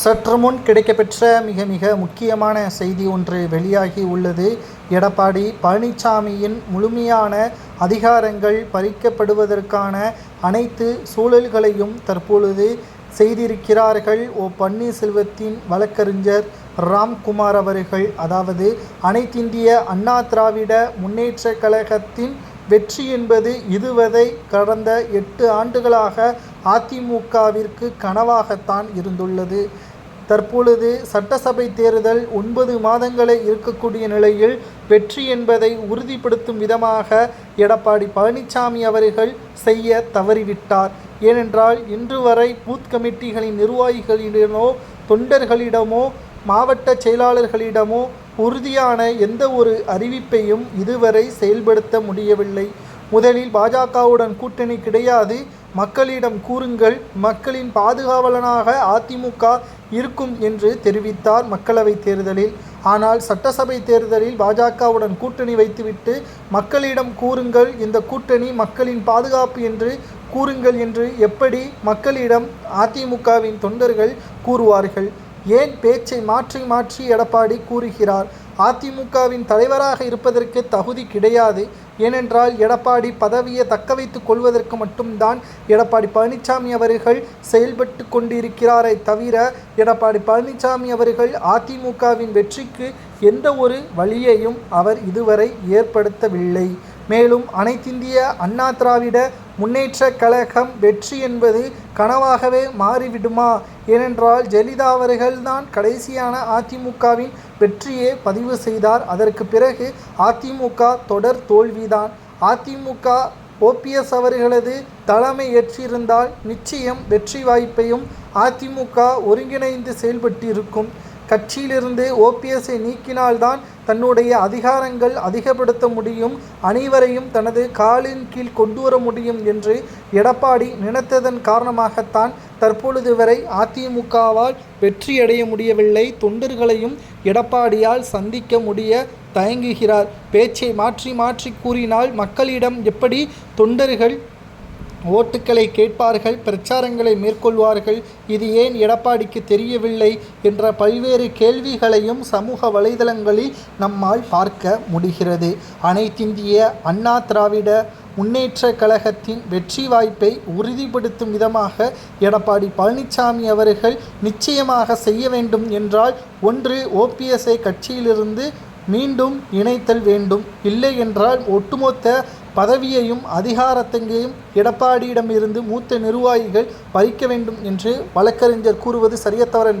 சற்று முன் கிடைக்கப்பெற்ற மிக மிக முக்கியமான செய்தி ஒன்று வெளியாகி உள்ளது. எடப்பாடி பழனிசாமியின் முழுமையான அதிகாரங்கள் பறிக்கப்படுவதற்கான அனைத்து சூழல்களையும் தற்பொழுது செய்திருக்கிறார்கள். ஓ பன்னீர்செல்வத்தின் வழக்கறிஞர் ராம்குமார் அவர்கள் அதாவது அனைத்திந்திய அண்ணா திராவிட முன்னேற்ற கழகத்தின் வெற்றி என்பது இதுவரை கடந்த எட்டு ஆண்டுகளாக அதிமுகவிற்கு கனவாகத்தான் இருந்துள்ளது. தற்பொழுது சட்டசபை தேர்தல் ஒன்பது மாதங்களே இருக்கக்கூடிய நிலையில் வெற்றி என்பதை உறுதிப்படுத்தும் விதமாக எடப்பாடி பழனிசாமி அவர்கள் செய்ய தவறிவிட்டார். ஏனென்றால் இன்று வரை பூத் கமிட்டிகளின் நிர்வாகிகளிடமோ தொண்டர்களிடமோ மாவட்ட செயலாளர்களிடமோ உறுதியான எந்த ஒரு அறிவிப்பையும் இதுவரை செயல்படுத்த முடியவில்லை. முதலில் பாஜகவுடன் கூட்டணி கிடையாது. மக்களிடம் கூறுங்கள் மக்களின் பாதுகாவலனாக அதிமுக இருக்கும் என்று தெரிவித்தார் மக்களவைத் தேர்தலில். ஆனால் சட்டசபை தேர்தலில் பாஜகவுடன் கூட்டணி வைத்துவிட்டு மக்களிடம் கூறுங்கள் இந்த கூட்டணி மக்களின் பாதுகாப்பு என்று கூறுங்கள் என்று எப்படி மக்களிடம் அதிமுகவின் தொண்டர்கள் கூறுவார்கள்? ஏன் பேச்சை மாற்றி மாற்றி எடப்பாடி கூறுகிறார்? அதிமுகவின் தலைவராக இருப்பதற்கு தகுதி கிடையாது. ஏனென்றால் எடப்பாடி பதவியை தக்க வைத்துக் கொள்வதற்கு மட்டும்தான் எடப்பாடி பழனிசாமி அவர்கள் செயல்பட்டு கொண்டிருக்கிறாரே தவிர எடப்பாடி பழனிசாமி அவர்கள் அதிமுகவின் வெற்றிக்கு எந்த ஒரு வழியையும் அவர் இதுவரை ஏற்படுத்தவில்லை. மேலும் அனைத்திந்திய அண்ணா திராவிட முன்னேற்ற கழகம் வெற்றி என்பது கனவாகவே மாறிவிடுமா? ஏனென்றால் ஜெயலலிதா அவர்கள்தான் கடைசியான அதிமுகவின் வெற்றியை பதிவு செய்தார். அதற்கு பிறகு அதிமுக தொடர் தோல்விதான். அதிமுக ஓபிஎஸ் அவர்களது தலைமை ஏற்றிருந்தால் நிச்சயம் வெற்றி வாய்ப்பையும் அதிமுக ஒருங்கிணைந்து செயல்பட்டிருக்கும். கட்சியிலிருந்து ஓபிஎஸ்ஐ நீக்கினால்தான் தன்னுடைய அதிகாரங்கள் அதிகப்படுத்த முடியும் அனைவரையும் தனது காலின் கீழ் கொண்டு வர முடியும் என்று எடப்பாடி நினைத்ததன் காரணமாகத்தான் தற்பொழுது வரை அதிமுகவால் வெற்றியடைய முடியவில்லை. தொண்டர்களையும் எடப்பாடியால் சந்திக்க முடிய தயங்குகிறார். பேச்சை மாற்றி மாற்றி கூறினால் மக்களிடம் எப்படி தொண்டர்கள் ஓட்டுக்களை கேட்பார்கள் பிரச்சாரங்களை மேற்கொள்வார்கள். இது ஏன் எடப்பாடிக்கு தெரியவில்லை என்ற பல்வேறு கேள்விகளையும் சமூக வலைதளங்களில் நம்மால் பார்க்க முடிகிறது. அனைத்திந்திய அண்ணா திராவிட முன்னேற்ற கழகத்தின் வெற்றி வாய்ப்பை உறுதிப்படுத்தும் விதமாக எடப்பாடி பழனிசாமி அவர்கள் நிச்சயமாக செய்ய வேண்டும் என்றால் ஒன்று ஓபிஎஸ்ஐ கட்சியிலிருந்து மீண்டும் இணைத்தல் வேண்டும். இல்லை என்றால் ஒட்டுமொத்த பதவியையும் அதிகாரத்தையும் எடப்பாடியிடமிருந்து மூத்த நிர்வாகிகள் பறிக்க வேண்டும் என்று வழக்கறிஞர் கூறுவது சரியத்தவர